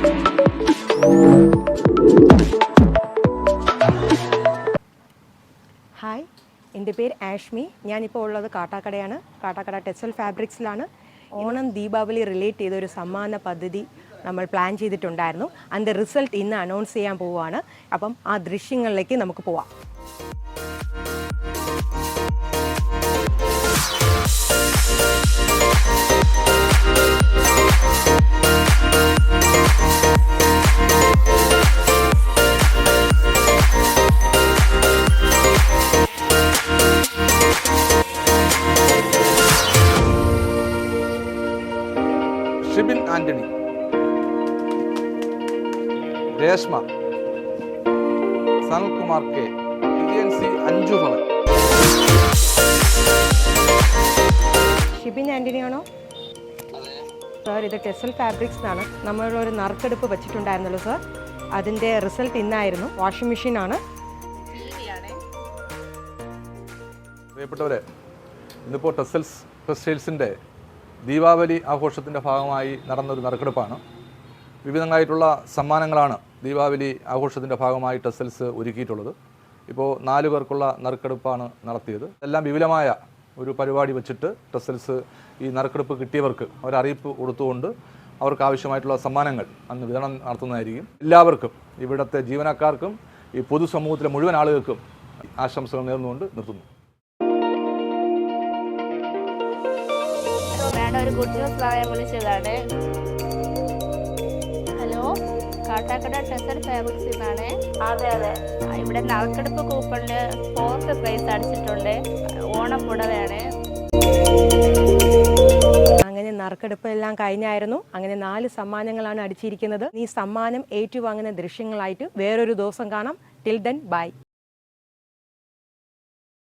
Hi എന്റെ പേര് ആഷ്മി. ഞാനിപ്പോൾ ഉള്ളത് കാട്ടാക്കടയാണ്. കാട്ടാക്കട ടെക്സ്റ്റൽ ഫാബ്രിക്സിലാണ്. ഓണം ദീപാവലി റിലേറ്റ് ചെയ്ത ഒരു സമ്മാന പദ്ധതി നമ്മൾ പ്ലാൻ ചെയ്തിട്ടുണ്ടായിരുന്നു. അതിന്റെ റിസൾട്ട് ഇന്ന് അനൗൺസ് ചെയ്യാൻ പോവുകയാണ്. അപ്പം ആ ദൃശ്യങ്ങളിലേക്ക് നമുക്ക് പോവാം. ആന്റണി. രേഷ്മ. സനൽകുമാർ കെ. സി അഞ്ജു ഭവൻ ഷിബിൻ ആന്റണിയാണോ? ആണോ സാർ ഇത് ടെസൽ ഫാബ്രിക്സ് എന്നാണ്. നമ്മളൊരു നറുക്കെടുപ്പ് വെച്ചിട്ടുണ്ടായിരുന്നല്ലോ സാർ. അതിന്റെ റിസൾട്ട് ഇന്നായിരുന്നു. വാഷിംഗ് മെഷീൻ മെഷീനാണ് പ്രിയപ്പെട്ടവരെ ഇന്നിപ്പോൾ ടെസൽസ് ടെക്സ്റ്റൈൽസിന്റെ ദീപാവലി ആഘോഷത്തിന്റെ ഭാഗമായി നടന്നൊരു നറുക്കെടുപ്പാണ്. വിവിധങ്ങളായിട്ടുള്ള സമ്മാനങ്ങളാണ് ദീപാവലി ആഘോഷത്തിന്റെ ഭാഗമായി ടെസൽസ് ഒരുക്കിയിട്ടുള്ളത്. ഇപ്പോൾ നാല് പേർക്കുള്ള നറുക്കെടുപ്പാണ് നടത്തിയത്. എല്ലാം വിപുലമായ ഒരു പരിപാടി വെച്ചിട്ട് ടെസൽസ് ഈ നറുക്കെടുപ്പ് കിട്ടിയവർക്ക് ഒരറിയിപ്പ് കൊടുത്തുകൊണ്ട് അവർക്ക് ആവശ്യമായിട്ടുള്ള സമ്മാനങ്ങൾ അന്ന് വിതരണം നടത്തുന്നതായിരിക്കും. എല്ലാവർക്കും ഇവിടുത്തെ ജീവനക്കാർക്കും ഈ പൊതുസമൂഹത്തിലെ മുഴുവൻ ആളുകൾക്കും ആശംസകൾ നേർന്നുകൊണ്ട് നിർത്തുന്നു. മാഡം ഒരു ഗുഡ് ന്യൂസ് പറയാൻ വിളിച്ചതാണ് ഹലോ? കാട്ടാക്കട ടെസർ ഫാബ്രിക്സ് എന്നാണ് അതെ അതെ. ഇവിടെ നറുക്കെടുപ്പ് കൂപ്പണിൽ ഫോർത്ത് പ്രൈസ് അടിച്ചിട്ടുണ്ട്. ഓണപ്പുടവയാണ് അങ്ങനെ നറുക്കെടുപ്പ് എല്ലാം കഴിഞ്ഞായിരുന്നു. അങ്ങനെ നാല് സമ്മാനങ്ങളാണ് അടിച്ചിരിക്കുന്നത്. ഈ സമ്മാനം ഏറ്റുവാങ്ങുന്ന ദൃശ്യങ്ങളായിട്ട് വേറൊരു ദിവസം കാണാം. Till then bye